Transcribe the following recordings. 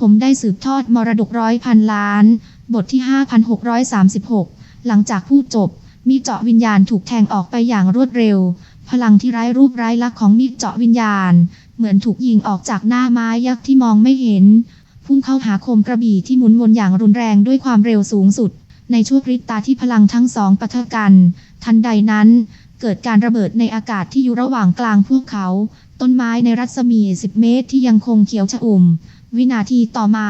ผมได้สืบทอดมรดกร้อยพันล้าน บทที่ 5636 หลังจากพูดจบ มีเจาะวิญญาณถูกแทงออกไปอย่างรวดเร็ว พลังที่ร้ายรูปร้ายลักษณ์ของมีดเจาะวิญญาณ เหมือนถูกยิงออกจากหน้าไม้ยักษ์ที่มองไม่เห็น พุ่งเข้าหาคมกระบี่ที่หมุนวนอย่างรุนแรงด้วยความเร็วสูงสุด ในช่วงพริบตาที่พลังทั้งสองปะทะกัน ทันใดนั้น เกิดการระเบิดในอากาศที่อยู่ระหว่างกลางพวกเขา ต้นไม้ในรัศมี 10 เมตรที่ยังคงเขียวชอุ่ม วินาทีต่อมา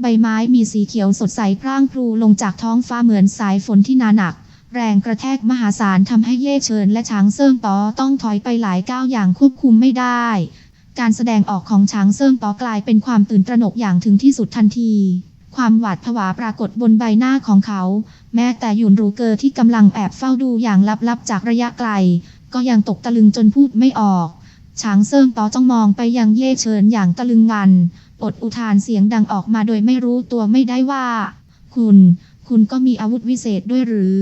ใบไม้มีสีเขียวสดใสพร่างพรูลงจากท้องฟ้าเหมือนสายฝนที่หนาหนัก แรงกระแทกมหาศาลทำให้เย่เฉินและช้างเซิ่งตอต้องถอยไปหลายก้าวอย่างควบคุมไม่ได้ การแสดงออกของช้างเซิ่งตอกลายเป็นความตื่นตระหนกอย่างถึงที่สุดทันทีความหวาดผวาปรากฏบนใบหน้าของเขา แม้แต่หยุนรูเกอร์ที่กำลังแอบเฝ้าดูอย่างลับๆจากระยะไกล ก็ยังตกตะลึงจนพูดไม่ออก ช้างเซิ่งต่อจ้องมองไปยังเย่เฉินอย่างตะลึงงัน อดอุทานเสียงดังออกมาโดยไม่รู้ตัวไม่ได้ว่า คุณ คุณก็มีอาวุธวิเศษด้วยหรือ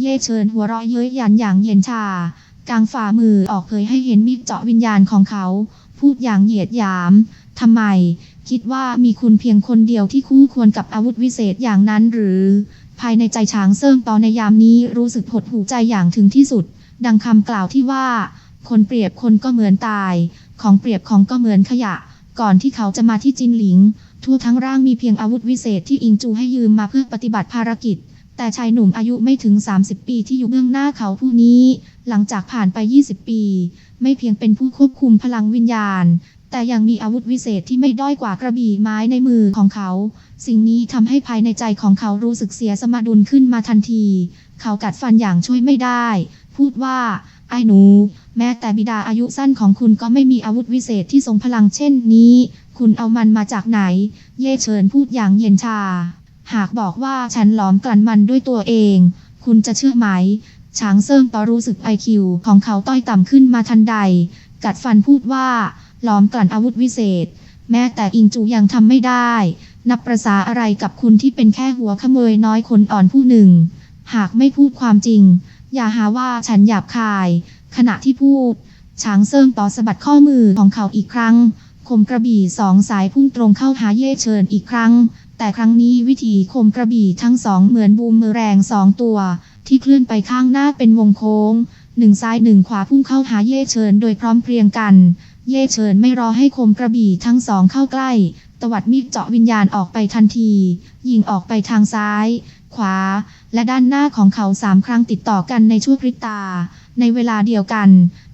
เย่เฉินหัวเราะเย้ยหยันอย่างเย็นชากลางฝ่ามือออกเผยให้เห็นมีดเจาะวิญญาณของเขา พูดอย่างเหยียดหยามทำไม คิดว่ามีคุณเพียงคนเดียวที่คู่ควรกับอาวุธวิเศษอย่างนั้นหรือ ภายในใจช้างเซิ่งตอนในยามนี้รู้สึกหดหูใจอย่างถึงที่สุด ดังคำกล่าวที่ว่า คนเปรียบคนก็เหมือนตาย ของเปรียบของก็เหมือนขยะ ก่อนที่เขาจะมาที่จินหลิง ทั่วทั้งร่างมีเพียงอาวุธวิเศษที่อิงจูให้ยืมมาเพื่อปฏิบัติภารกิจ แต่ชายหนุ่มอายุไม่ถึง 30 ปีที่อยู่เบื้องหน้าเขาผู้นี้ หลังจากผ่านไป 20 ปี ไม่เพียงเป็นผู้ควบคุมพลังวิญญาณ แต่ยังมีอาวุธวิเศษที่ไม่ด้อยกว่ากระบี่ไม้ในมือของเขา สิ่งนี้ทำให้ภายในใจของเขารู้สึกเสียสมดุลขึ้นมาทันที เขากัดฟันอย่างช่วยไม่ได้ พูดว่าไอ้หนู แม้แต่บิดาอายุสั้นของคุณก็ไม่มีอาวุธวิเศษที่ทรงพลังเช่นนี้ คุณเอามันมาจากไหน เย่เฉินพูดอย่างเย็นชา หากบอกว่าฉันหลอมกลั่นมันด้วยตัวเอง คุณจะเชื่อไหมช้างเซิ่งต่อรู้สึกไอคิวของเขาต้อยต่ำขึ้นมาทันใด กัดฟันพูดว่าหลอมกลั่นอาวุธวิเศษ แม้แต่อิงจูยังทำไม่ได้ นับประษาอะไรกับคุณที่เป็นแค่หัวขโมยน้อยคนอ่อนผู้หนึ่ง หากไม่พูดความจริง อย่าหาว่าฉันหยาบคาย ขณะที่พูด ช้างเซิงต่อสะบัดข้อมือของเขาอีกครั้งคมกระบี่สองสายพุ่งตรงเข้าหาเย่เชิญอีกครั้ง แต่ครั้งนี้วิธีคมกระบี่ทั้งสองเหมือนบูมเมอแรงสองตัว ที่เคลื่อนไปข้างหน้าเป็นวงโค้งหนึ่งซ้ายหนึ่งขวาพุ่งเข้าหาเย่เชิญโดยพร้อมเพรียงกัน เย่เชิญไม่รอให้คมกระบี่ทั้งสองเข้าใกล้ ตวัดมีดเจาะวิญญาณออกไปทันที ยิงออกไปทางซ้าย ขวา และด้านหน้าของเขาสามครั้งติดต่อกันในชั่วพริบตา ในเวลาเดียวกัน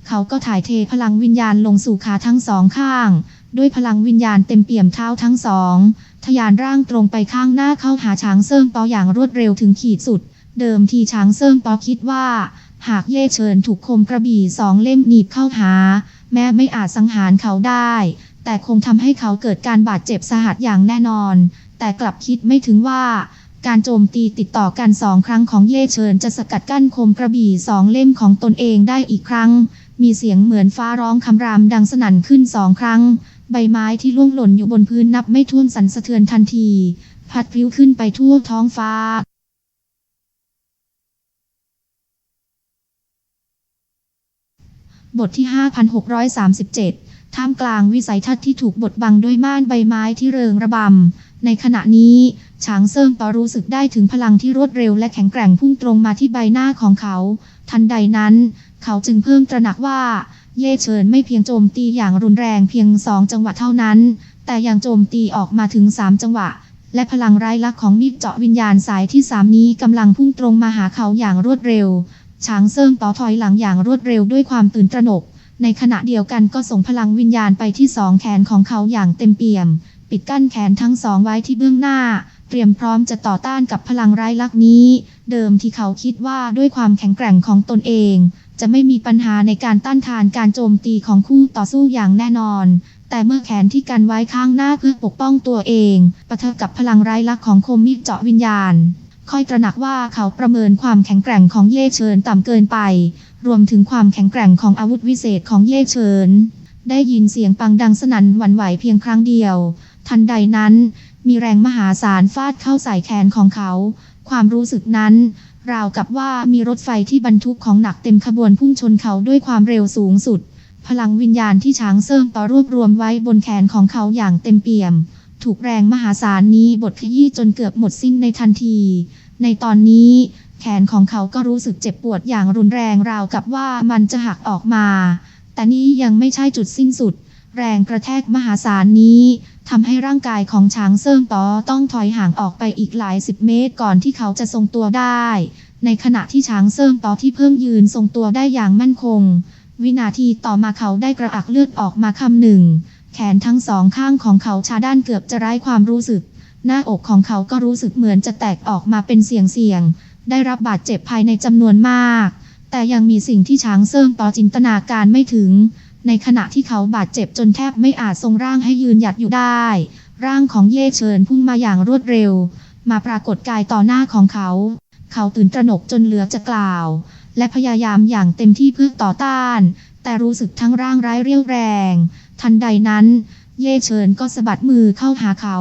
เขาก็ถ่ายเทพลังวิญญาณลงสู่ขาทั้งสองข้าง ด้วยพลังวิญญาณเต็มเปี่ยมเท้าทั้งสองทยานร่างตรงไปข้างหน้าเข้าหาช้างเซิงปออย่างรวดเร็วถึงขีดสุด เดิมทีช้างเซิงปอคิดว่า หากเย่เฉินถูกคมกระบี่สองเล่มหนีบเข้าหา แม้ไม่อาจสังหารเขาได้ แต่คงทำให้เขาเกิดการบาดเจ็บสาหัสอย่างแน่นอน แต่กลับคิดไม่ถึงว่า การโจมตีติดต่อกันสองครั้งของเย่เฉินจะสกัดกั้นคมกระบี่สองเล่มของตนเองได้อีกครั้ง มีเสียงเหมือนฟ้าร้องคำรามดังสนั่นขึ้นสองครั้ง ใบไม้ที่ล่วงหล่นอยู่บนพื้นนับไม่ถ้วนสั่นสะเทือนทันที พัดพลิ้วขึ้นไปทั่วท้องฟ้าบทที่ 5637 ท่ามกลางวิสัยทัศน์ที่ถูกบดบังด้วยม่านใบไม้ที่เริงระบำ ในขณะนี้ ช้างเซิงต่อรู้สึกได้ถึงพลังที่รวดเร็วและแข็งแกร่งพุ่งตรงมาที่ใบหน้าของเขา ทันใดนั้น เขาจึงเพิ่มตระหนักว่า เย่เฉินไม่เพียงโจมตีอย่างรุนแรงเพียงสองจังหวะเท่านั้น แต่ยังโจมตีออกมาถึงสามจังหวะ และพลังไร้ลักของมีดเจาะวิญญาณสายที่สามนี้กำลังพุ่งตรงมาหาเขาอย่างรวดเร็ว ช้างเซิงต่อถอยหลังอย่างรวดเร็วด้วยความตื่นตระหนก ในขณะเดียวกันก็ส่งพลังวิญญาณไปที่สองแขนของเขาอย่างเต็มเปี่ยม ปิดกั้นแขนทั้งสองไว้ที่เบื้องหน้า เตรียมพร้อมจะต่อต้านกับพลังร้ายลักนี้ เดิมที่เขาคิดว่าด้วยความแข็งแกร่งของตนเอง จะไม่มีปัญหาในการต้านทานการโจมตีของคู่ต่อสู้อย่างแน่นอน แต่เมื่อแขนที่กันไว้ข้างหน้าเพื่อปกป้องตัวเองปะทะกับพลังร้ายลักของคมมีดเจาะวิญญาณ ค่อยตระหนักว่าเขาประเมินความแข็งแกร่งของเย่เฉินต่ำเกินไป รวมถึงความแข็งแกร่งของอาวุธวิเศษของเย่เฉินได้ยินเสียงปังดังสนั่นหวั่นไหวเพียงครั้งเดียว ทันใดนั้น มีแรงมหาศาลฟาดเข้าใส่แขนของเขา ความรู้สึกนั้น ราวกับว่ามีรถไฟที่บรรทุกของหนักเต็มขบวนพุ่งชนเขาด้วยความเร็วสูงสุด พลังวิญญาณที่ช้างเซิ่งต่อรวบรวมไว้บนแขนของเขาอย่างเต็มเปี่ยม ถูกแรงมหาศาลนี้บดขยี้จนเกือบหมดสิ้นในทันที ในตอนนี้ แขนของเขาก็รู้สึกเจ็บปวดอย่างรุนแรงราวกับว่ามันจะหักออกมา แต่นี่ยังไม่ใช่จุดสิ้นสุด แรงกระแทกมหาศาลนี้ทำให้ร่างกายของช้างเซิ่งตอต้องถอยห่างออกไปอีกหลายสิบเมตรก่อนที่เขาจะทรงตัวได้ ในขณะที่ช้างเซิ่งตอที่เพิ่งยืนทรงตัวได้อย่างมั่นคง วินาทีต่อมาเขาได้กระอักเลือดออกมาคำหนึ่ง แขนทั้งสองข้างของเขาชาด้านเกือบจะไร้ความรู้สึก หน้าอกของเขาก็รู้สึกเหมือนจะแตกออกมาเป็นเสียงเสียงๆได้รับบาดเจ็บภายในจำนวนมาก แต่ยังมีสิ่งที่ช้างเซิ่งต่อจินตนาการไม่ถึง ในขณะที่เขาบาดเจ็บจนแทบไม่อาจทรงร่างให้ยืนหยัดอยู่ได้ ร่างของเย่เฉินพุ่งมาอย่างรวดเร็ว มาปรากฏกายต่อหน้าของเขา เขาตื่นตระหนกจนเหลือจะกล่าว และพยายามอย่างเต็มที่เพื่อต่อต้าน แต่รู้สึกทั้งร่างร้ายเรี่ยวแรง ทันใดนั้น เย่เฉินก็สะบัดมือเข้าหาเขา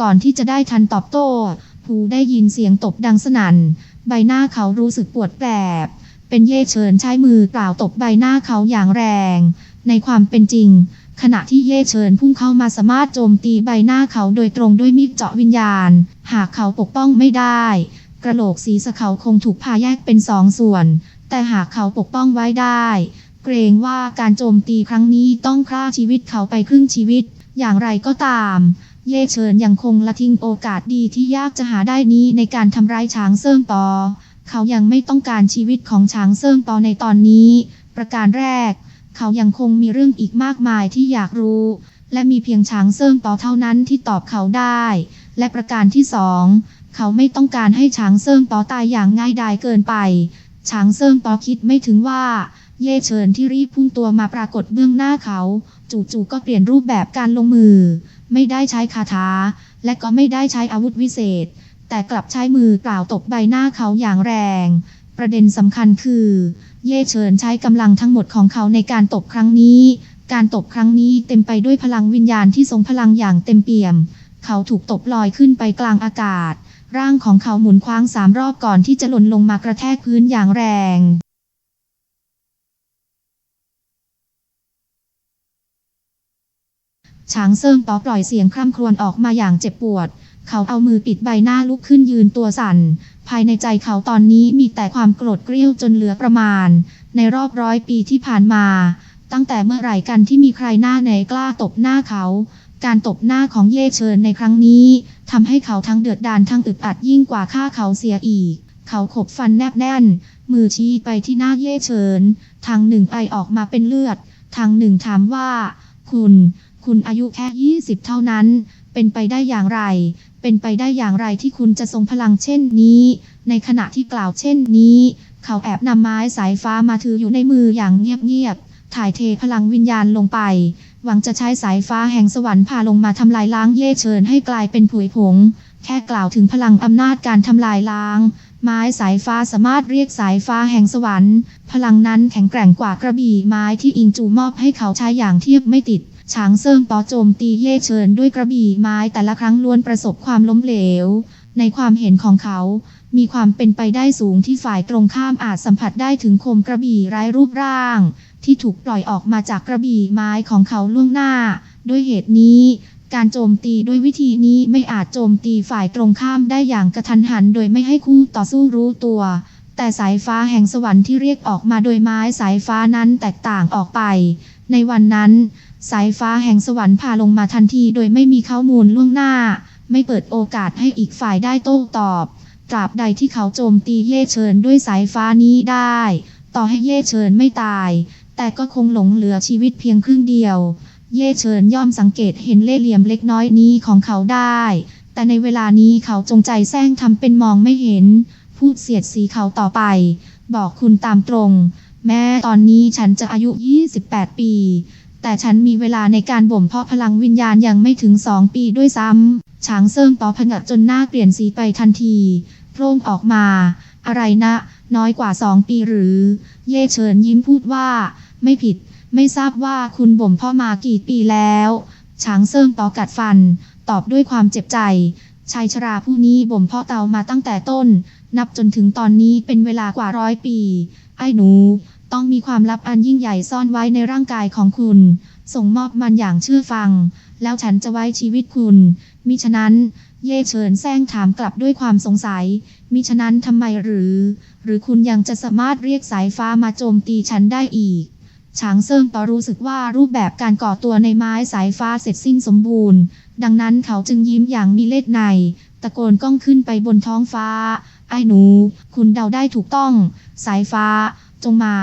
ก่อนที่จะได้ทันตอบโต้หูได้ยินเสียงตบดังสนั่น ใบหน้าเขารู้สึกปวดแปบเป็นเย่เฉินใช้มือกล่าวตบใบหน้าเขาอย่างแรง ในความเป็นจริง ขณะที่เย่เฉินพุ่งเข้ามาสามารถโจมตีใบหน้าเขาโดยตรงด้วยมีดเจาะวิญญาณ หากเขาปกป้องไม่ได้ กระโหลกศีรษะเขาคงถูกพาแยกเป็นสองส่วน แต่หากเขาปกป้องไว้ได้ เกรงว่าการโจมตีครั้งนี้ต้องฆ่าชีวิตเขาไปครึ่งชีวิต อย่างไรก็ตามเย่เฉินยังคงละทิ้งโอกาสดีที่ยากจะหาได้นี้ในการทำร้ายช้างเซิ่งตอเขายังไม่ต้องการชีวิตของช้างเซิ่งตอในตอนนี้ ประการแรก เขายังคงมีเรื่องอีกมากมายที่อยากรู้ และมีเพียงช้างเซิ่งต่อเท่านั้นที่ตอบเขาได้ และประการที่สองเขาไม่ต้องการให้ช้างเซิ่งตอตายอย่างง่ายดายเกินไป ช้างเซิ่งตอคิดไม่ถึงว่า เย่เฉินที่รีบพุ่งตัวมาปรากฏเบื้องหน้าเขา จู่ๆก็เปลี่ยนรูปแบบการลงมือ ไม่ได้ใช้คาถา และก็ไม่ได้ใช้อาวุธวิเศษ แต่กลับใช้มือกล่าวตบใบหน้าเขาอย่างแรง ประเด็นสำคัญคือ เย่เฉินใช้กำลังทั้งหมดของเขาในการตบครั้งนี้ การตบครั้งนี้เต็มไปด้วยพลังวิญญาณที่ทรงพลังอย่างเต็มเปี่ยม เขาถูกตบลอยขึ้นไปกลางอากาศ ร่างของเขาหมุนคว้างสามรอบก่อนที่จะหล่นลงมากระแทกพื้นอย่างแรงช้างเซิงต่อปล่อยเสียงคร่ำครวญออกมาอย่างเจ็บปวด เขาเอามือปิดใบหน้าลุกขึ้นยืนตัวสั่น ภายในใจเขาตอนนี้มีแต่ความโกรธเกรี้ยวจนเหลือประมาณ ในรอบร้อยปีที่ผ่านมา ตั้งแต่เมื่อไหร่กันที่มีใครหน้าไหนกล้าตบหน้าเขา การตบหน้าของเย่เชิญในครั้งนี้ทำให้เขาทั้งเดือดดาลทั้งอึดอัดยิ่งกว่าฆ่าเขาเสียอีก เขาขบฟันแนบแน่น มือชี้ไปที่หน้าเย่เชิญ ทางหนึ่งไอออกมาเป็นเลือด ทางหนึ่งถามว่า คุณ คุณอายุแค่ 20 เท่านั้น เป็นไปได้อย่างไร เป็นไปได้อย่างไรที่คุณจะทรงพลังเช่นนี้ ในขณะที่กล่าวเช่นนี้ เขาแอบนำไม้สายฟ้ามาถืออยู่ในมืออย่างเงียบๆ ถ่ายเทพลังวิญญาณลงไป หวังจะใช้สายฟ้าแห่งสวรรค์พาลงมาทำลายล้างเย่เชิญให้กลายเป็นผุยผง แค่กล่าวถึงพลังอำนาจการทำลายล้าง ไม้สายฟ้าสามารถเรียกสายฟ้าแห่งสวรรค์ พลังนั้นแข็งแกร่งกว่ากระบี่ไม้ที่อิงจูมอบให้เขาใช้อย่างเทียบไม่ติด ช้างเซิงต่อโจมตีเย่เชิญด้วยกระบี่ไม้แต่ละครั้งล้วนประสบความล้มเหลว ในความเห็นของเขา มีความเป็นไปได้สูงที่ฝ่ายตรงข้ามอาจสัมผัสได้ถึงคมกระบี่ไร้รูปร่าง ที่ถูกปล่อยออกมาจากกระบี่ไม้ของเขาล่วงหน้า ด้วยเหตุนี้การโจมตีด้วยวิธีนี้ไม่อาจโจมตีฝ่ายตรงข้ามได้อย่างกระทันหัน โดยไม่ให้คู่ต่อสู้รู้ตัว แต่สายฟ้าแห่งสวรรค์ที่เรียกออกมาโดยไม้สายฟ้านั้นแตกต่างออกไป ในวันนั้น สายฟ้าแห่งสวรรค์พาลงมาทันทีโดยไม่มีข้อมูลล่วงหน้า ไม่เปิดโอกาสให้อีกฝ่ายได้โต้ตอบ ตราบใดที่เขาโจมตีเย่เชิญด้วยสายฟ้านี้ได้ ต่อให้เย่เชิญไม่ตาย แต่ก็คงหลงเหลือชีวิตเพียงครึ่งเดียว เย่เชิญย่อมสังเกตเห็นเล่ห์เหลี่ยมเล็กน้อยนี้ของเขาได้ แต่ในเวลานี้เขาจงใจแซงทำเป็นมองไม่เห็น พูดเสียดสีเขาต่อไป บอกคุณตามตรง แม้ตอนนี้ฉันจะอายุ 28 ปี แต่ฉันมีเวลาในการบ่มเพาะพลังวิญญาณยังไม่ถึงสองปีด้วยซ้ำช้างเซิงต่อผงัดจนหน้าเปลี่ยนสีไปทันทีโพร่งออกมา อะไรนะ น้อยกว่าสองปีหรือ เย่เฉินยิ้มพูดว่า ไม่ผิด ไม่ทราบว่าคุณบ่มเพาะมากี่ปีแล้วช้างเซิงต่อกัดฟัน ตอบด้วยความเจ็บใจชายชราผู้นี้บ่มเพาะเตามาตั้งแต่ต้น นับจนถึงตอนนี้เป็นเวลากว่าร้อยปี ไอ้หนู ต้องมีความลับอันยิ่งใหญ่ซ่อนไว้ในร่างกายของคุณ ส่งมอบมันอย่างเชื่อฟัง แล้วฉันจะไว้ชีวิตคุณ มิฉะนั้น เย่เฉินแซงถามกลับด้วยความสงสัย มิฉะนั้นทำไมหรือ หรือคุณยังจะสามารถเรียกสายฟ้ามาโจมตีฉันได้อีกฉางเซิงต่อรู้สึกว่ารูปแบบการก่อตัวในไม้สายฟ้าเสร็จสิ้นสมบูรณ์ ดังนั้นเขาจึงยิ้มอย่างมีเล็ดใน ตะโกนก้องขึ้นไปบนท้องฟ้า ไอ้หนู คุณเดาได้ถูกต้อง สายฟ้า จงมา